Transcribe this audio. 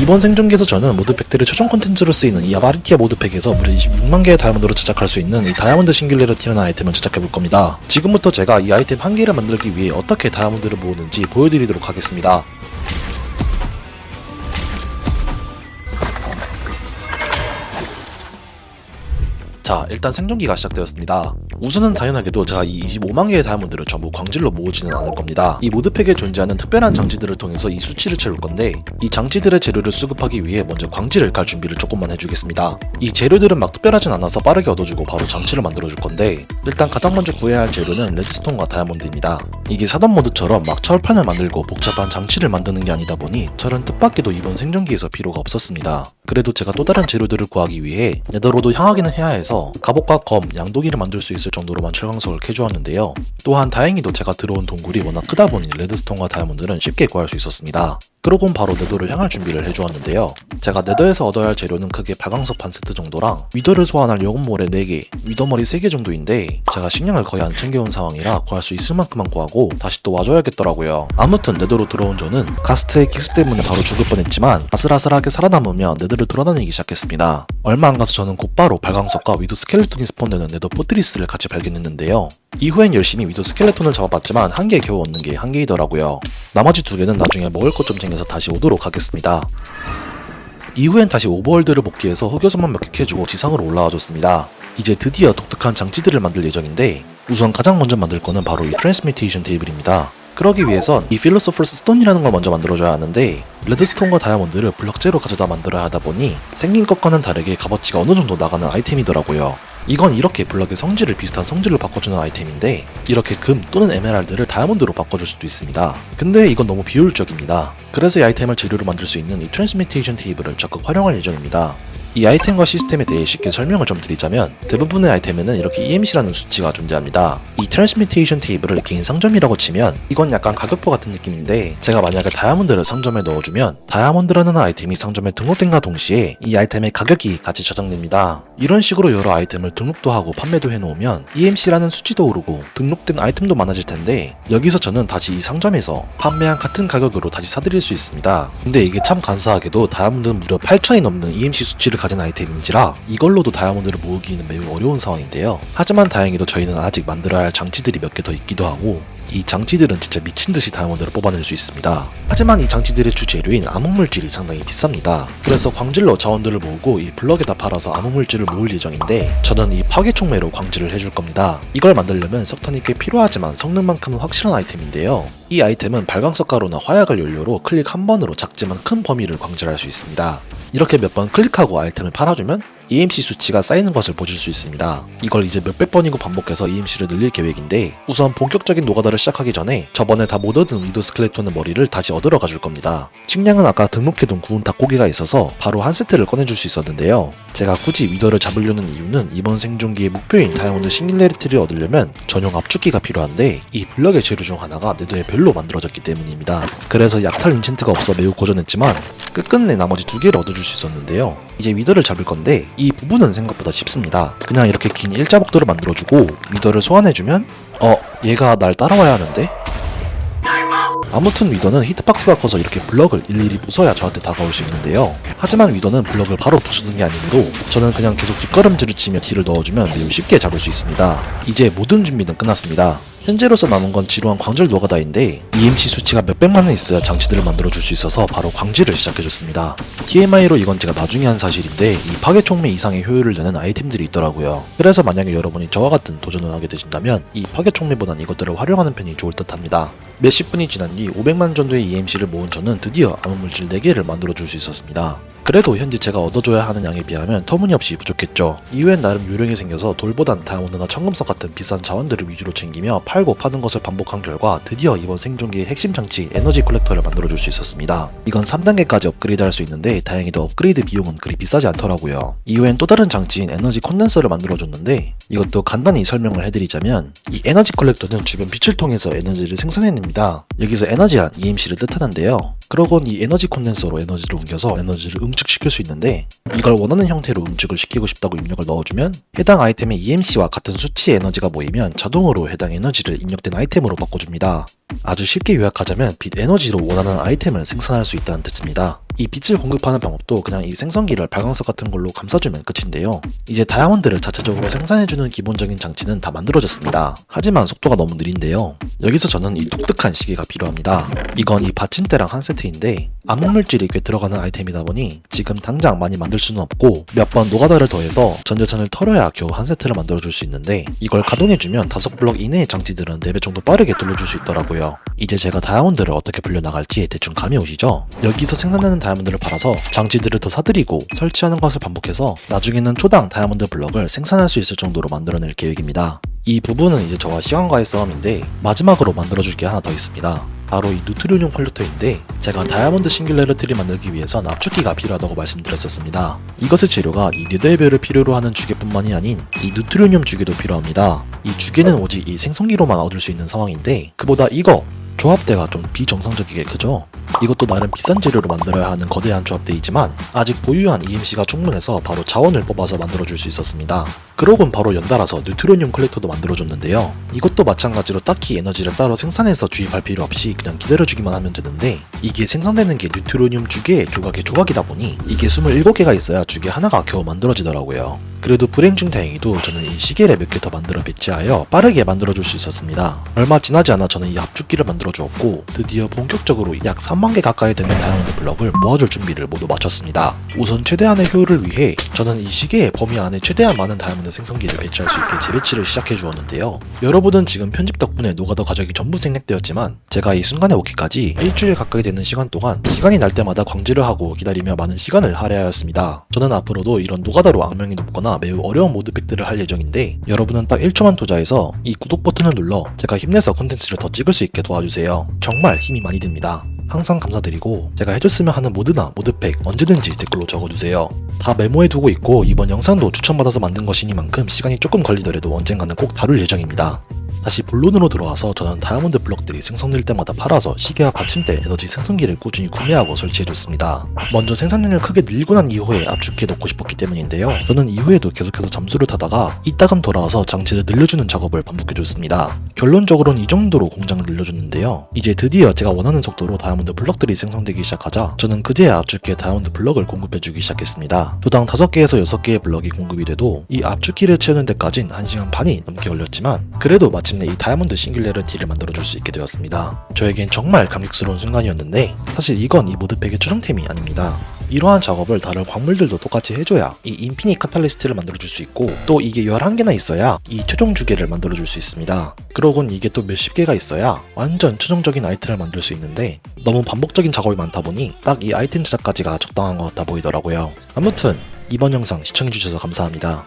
이번 생존기에서 저는 모드팩들의 최종 콘텐츠로 쓰이는 이 아바리티아 모드팩에서 무려 26만 개의 다이아몬드로 제작할 수 있는 이 다이아몬드 싱귤레러티라는 아이템을 제작해 볼 겁니다. 지금부터 제가 이 아이템 한 개를 만들기 위해 어떻게 다이아몬드를 모으는지 보여드리도록 하겠습니다. 자, 일단 생존기가 시작되었습니다. 우선은 당연하게도 제가 이 25만 개의 다이아몬드를 전부 광질로 모으지는 않을 겁니다. 이 모드팩에 존재하는 특별한 장치들을 통해서 이 수치를 채울 건데 이 장치들의 재료를 수급하기 위해 먼저 광질을 깔 준비를 조금만 해주겠습니다. 이 재료들은 막 특별하진 않아서 빠르게 얻어주고 바로 장치를 만들어줄 건데 일단 가장 먼저 구해야 할 재료는 레드스톤과 다이아몬드입니다. 이게 사단 모드처럼 막 철판을 만들고 복잡한 장치를 만드는 게 아니다 보니 철은 뜻밖에도 이번 생존기에서 필요가 없었습니다. 그래도 제가 또 다른 재료들을 구하기 위해 네더로도 향하기는 해야 해서 갑옷과 검, 양도기를 만들 수 있을 정도로만 철광석을 캐주었는데요. 또한 다행히도 제가 들어온 동굴이 워낙 크다 보니 레드스톤과 다이아몬드는 쉽게 구할 수 있었습니다. 그러곤 바로 네더를 향할 준비를 해주었는데요. 제가 네더에서 얻어야 할 재료는 크게 발광석 반 세트 정도랑 위더를 소환할 영혼모래 4개, 위더머리 3개 정도인데 제가 식량을 거의 안 챙겨온 상황이라 구할 수 있을 만큼만 구하고 다시 또 와줘야겠더라고요. 아무튼 네더로 들어온 저는 가스트의 킥스 때문에 바로 죽을 뻔했지만 아슬아슬하게 살아남으며 네더를 돌아다니기 시작했습니다. 얼마 안 가서 저는 곧바로 발광석과 위도 스켈레톤이 스폰되는 네더 포트리스를 같이 발견했는데요. 이후엔 열심히 위도 스켈레톤을 잡아봤지만 한 개 겨우 얻는 게 한 개이더라고요. 나머지 두 개는 나중에 먹을 것 좀 챙겨서 다시 오도록 하겠습니다. 이후엔 다시 오버월드를 복귀해서 흑요소만 몇 개 캐주고 지상으로 올라와줬습니다. 이제 드디어 독특한 장치들을 만들 예정인데 우선 가장 먼저 만들 거는 바로 이 트랜스미테이션 테이블입니다. 그러기 위해선 이 필로소퍼스 스톤이라는 걸 먼저 만들어줘야 하는데 레드스톤과 다이아몬드를 블럭제로 가져다 만들어야 하다 보니 생긴 것과는 다르게 값어치가 어느 정도 나가는 아이템이더라고요. 이건 이렇게 블럭의 성질을 비슷한 성질로 바꿔주는 아이템인데 이렇게 금 또는 에메랄드를 다이아몬드로 바꿔줄 수도 있습니다. 근데 이건 너무 비효율적입니다. 그래서 이 아이템을 재료로 만들 수 있는 이 트랜스미테이션 테이블을 적극 활용할 예정입니다. 이 아이템과 시스템에 대해 쉽게 설명을 좀 드리자면 대부분의 아이템에는 이렇게 EMC라는 수치가 존재합니다. 이 트랜스미테이션 테이블을 개인 상점이라고 치면 이건 약간 가격표 같은 느낌인데 제가 만약에 다이아몬드를 상점에 넣어주면 다이아몬드라는 아이템이 상점에 등록된과 동시에 이 아이템의 가격이 같이 저장됩니다. 이런 식으로 여러 아이템을 등록도 하고 판매도 해놓으면 EMC라는 수치도 오르고 등록된 아이템도 많아질 텐데 여기서 저는 다시 이 상점에서 판매한 같은 가격으로 다시 사드릴 수 있습니다. 근데 이게 참 간사하게도 다이아몬드는 무려 8천이 넘는 EMC 수치를 가진 아이템인지라 이걸로도 다이아몬드를 모으기는 매우 어려운 상황인데요. 하지만 다행히도 저희는 아직 만들어야 할 장치들이 몇 개 더 있기도 하고 이 장치들은 진짜 미친듯이 다이아몬드를 뽑아낼 수 있습니다. 하지만 이 장치들의 주재료인 암흑물질이 상당히 비쌉니다. 그래서 광질로 자원들을 모으고 이 블럭에다 팔아서 암흑물질을 모을 예정인데 저는 이 파괴촉매로 광질을 해줄 겁니다. 이걸 만들려면 석탄이 꽤 필요하지만 성능만큼은 확실한 아이템인데요. 이 아이템은 발광석 가루나 화약을 연료로 클릭 한 번으로 작지만 큰 범위를 광질할 수 있습니다. 이렇게 몇 번 클릭하고 아이템을 팔아주면 EMC 수치가 쌓이는 것을 보실 수 있습니다. 이걸 이제 몇백 번이고 반복해서 EMC를 늘릴 계획인데 우선 본격적인 노가다를 시작하기 전에 저번에 다 못 얻은 위도 스켈레톤의 머리를 다시 얻으러 가줄 겁니다. 식량은 아까 등록해둔 구운 닭고기가 있어서 바로 한 세트를 꺼내줄 수 있었는데요. 제가 굳이 위더를 잡으려는 이유는 이번 생존기의 목표인 다이아몬드 싱글레리티를 얻으려면 전용 압축기가 필요한데 이 블럭의 재료 중 하나가 네더에 별로 만들어졌기 때문입니다. 그래서 약탈 인챈트가 없어 매우 고전했지만 끝끝내 나머지 두 개를 얻어줄 수 있었는데요. 이제 위더를 잡을 건데 이 부분은 생각보다 쉽습니다. 그냥 이렇게 긴 일자복도를 만들어주고 위더를 소환해주면 어 얘가 날 따라와야 하는데 아무튼 위더는 히트박스가 커서 이렇게 블럭을 일일이 부숴야 저한테 다가올 수 있는데요. 하지만 위더는 블럭을 바로 부수는 게 아니므로 저는 그냥 계속 뒷걸음질을 치며 딜을 넣어주면 매우 쉽게 잡을 수 있습니다. 이제 모든 준비는 끝났습니다. 현재로서 남은 건 지루한 광질 노가다인데 EMC 수치가 몇백만은 있어야 장치들을 만들어 줄 수 있어서 바로 광질을 시작해줬습니다. TMI로 이건 제가 나중에 한 사실인데 이 파괴 촉매 이상의 효율을 내는 아이템들이 있더라고요. 그래서 만약에 여러분이 저와 같은 도전을 하게 되신다면 이 파괴 촉매보단 이것들을 활용하는 편이 좋을 듯 합니다. 몇십 분이 지난 뒤 500만 정도의 EMC를 모은 저는 드디어 암흑물질 4개를 만들어 줄 수 있었습니다. 그래도 현재 제가 얻어줘야 하는 양에 비하면 터무니없이 부족했죠. 이후엔 나름 요령이 생겨서 돌보단 다이아몬드나 청금석 같은 비싼 자원들을 위주로 챙기며 팔고 파는 것을 반복한 결과 드디어 이번 생존기의 핵심 장치 에너지 콜렉터를 만들어줄 수 있었습니다. 이건 3단계까지 업그레이드 할 수 있는데 다행히도 업그레이드 비용은 그리 비싸지 않더라고요. 이후엔 또 다른 장치인 에너지 콘덴서를 만들어줬는데 이것도 간단히 설명을 해드리자면 이 에너지 콜렉터는 주변 빛을 통해서 에너지를 생산해냅니다. 여기서 에너지란 EMC를 뜻하는데요. 그러곤 이 에너지 콘덴서로 에너지를 옮겨서 에너지를 응축시킬 수 있는데 이걸 원하는 형태로 응축을 시키고 싶다고 입력을 넣어주면 해당 아이템의 EMC와 같은 수치의 에너지가 모이면 자동으로 해당 에너지를 입력된 아이템으로 바꿔줍니다. 아주 쉽게 요약하자면 빛 에너지로 원하는 아이템을 생산할 수 있다는 뜻입니다. 이 빛을 공급하는 방법도 그냥 이 생성기를 발광석 같은 걸로 감싸주면 끝인데요. 이제 다이아몬드를 자체적으로 생산해주는 기본적인 장치는 다 만들어졌습니다. 하지만 속도가 너무 느린데요. 여기서 저는 이 독특한 시계가 필요합니다. 이건 이 받침대랑 한 세트인데 암흑물질이 꽤 들어가는 아이템이다 보니 지금 당장 많이 만들 수는 없고 몇 번 노가다를 더해서 전자천을 털어야 겨우 한 세트를 만들어줄 수 있는데 이걸 가동해주면 다섯 블럭 이내의 장치들은 4배 정도 빠르게 돌려줄 수 있더라고요. 이제 제가 다이아몬드를 어떻게 불려나갈지 대충 감이 오시죠? 여기서 생산되는 다이아몬드 를 팔아서 장치들을 더 사들이고 설치하는 것을 반복해서 나중에는 초당 다이아몬드 블럭을 생산할 수 있을 정도로 만들어낼 계획입니다. 이 부분은 이제 저와 시간과의 싸움인데 마지막으로 만들어줄 게 하나 더 있습니다. 바로 이 누트리늄 컬렉터인데 제가 다이아몬드 싱귤레러티를 만들기 위해선 압축기가 필요하다고 말씀드렸었습니다. 이것의 재료가 이 네더의별을 필요로 하는 주개뿐만이 아닌 이 누트리늄 주개도 필요합니다. 이 주개는 오직 이 생성기로만 얻을 수 있는 상황인데 그보다 이거 조합대가 좀 비정상적이게 크죠? 이것도 나름 비싼 재료로 만들어야 하는 거대한 조합대이지만 아직 보유한 EMC가 충분해서 바로 자원을 뽑아서 만들어줄 수 있었습니다. 그러곤 바로 연달아서 뉴트로늄 컬렉터도 만들어줬는데요. 이것도 마찬가지로 딱히 에너지를 따로 생산해서 주입할 필요 없이 그냥 기다려주기만 하면 되는데 이게 생산되는 게 뉴트로늄 주개의 조각의 조각이다 보니 이게 27개가 있어야 주개 하나가 겨우 만들어지더라고요. 그래도 불행 중 다행히도 저는 이 시계를 몇 개 더 만들어 배치하여 빠르게 만들어줄 수 있었습니다. 얼마 지나지 않아 저는 이 압축기를 만들어 주었고 드디어 본격적으로 약 3만 개 가까이 되는 다이아몬드 블럭을 모아줄 준비를 모두 마쳤습니다. 우선 최대한의 효율을 위해 저는 이 시계의 범위 안에 최대한 많은 다이아몬드 생성기를 배치할 수 있게 재배치를 시작해 주었는데요. 여러분은 지금 편집 덕분에 노가다 과정이 전부 생략되었지만 제가 이 순간에 오기까지 일주일 가까이 되는 시간 동안 시간이 날 때마다 광질을 하고 기다리며 많은 시간을 할애하였습니다. 저는 앞으로도 이런 노가다로 악명이 높거나 매우 어려운 모드 팩들을 할 예정인데 여러분은 딱 1초만 투자해서 이 구독 버튼을 눌러 제가 힘내서 컨텐츠를 더 찍을 수 있게 도와주세요. 정말 힘이 많이 듭니다. 항상 감사드리고 제가 해줬으면 하는 모드나 모드팩 언제든지 댓글로 적어주세요. 다 메모해 두고 있고 이번 영상도 추천받아서 만든 것이니만큼 시간이 조금 걸리더라도 언젠가는 꼭 다룰 예정입니다. 다시 본론으로 들어와서 저는 다이아몬드 블럭들이 생성될 때마다 팔아서 시계와 받침대 에너지 생성기를 꾸준히 구매하고 설치해줬습니다. 먼저 생산량을 크게 늘고 난 이후에 압축기에 넣고 싶었기 때문인데요. 저는 이후에도 계속해서 잠수를 타다가 이따금 돌아와서 장치를 늘려주는 작업을 반복해줬습니다. 결론적으로는 이 정도로 공장을 늘려줬는데요. 이제 드디어 제가 원하는 속도로 다이아몬드 블럭들이 생성되기 시작하자 저는 그제야 압축기에 다이아몬드 블럭을 공급해주기 시작했습니다. 주당 5개에서 6개의 블럭이 공급이 돼도 이 압축기를 채우는 데까진 1시간 반이 넘게 걸렸지만 그래도 마 침내 이 다이아몬드 싱귤레러티를 만들어줄 수 있게 되었습니다. 저에겐 정말 감격스러운 순간이었는데 사실 이건 이 모드팩의 최종템이 아닙니다. 이러한 작업을 다른 광물들도 똑같이 해줘야 이 인피니 카탈리스트를 만들어줄 수 있고 또 이게 11개나 있어야 이 최종 주계를 만들어줄 수 있습니다. 그러곤 이게 또 몇십 개가 있어야 완전 최종적인 아이템을 만들 수 있는데 너무 반복적인 작업이 많다 보니 딱 이 아이템 제작까지가 적당한 것 같아 보이더라고요. 아무튼 이번 영상 시청해주셔서 감사합니다.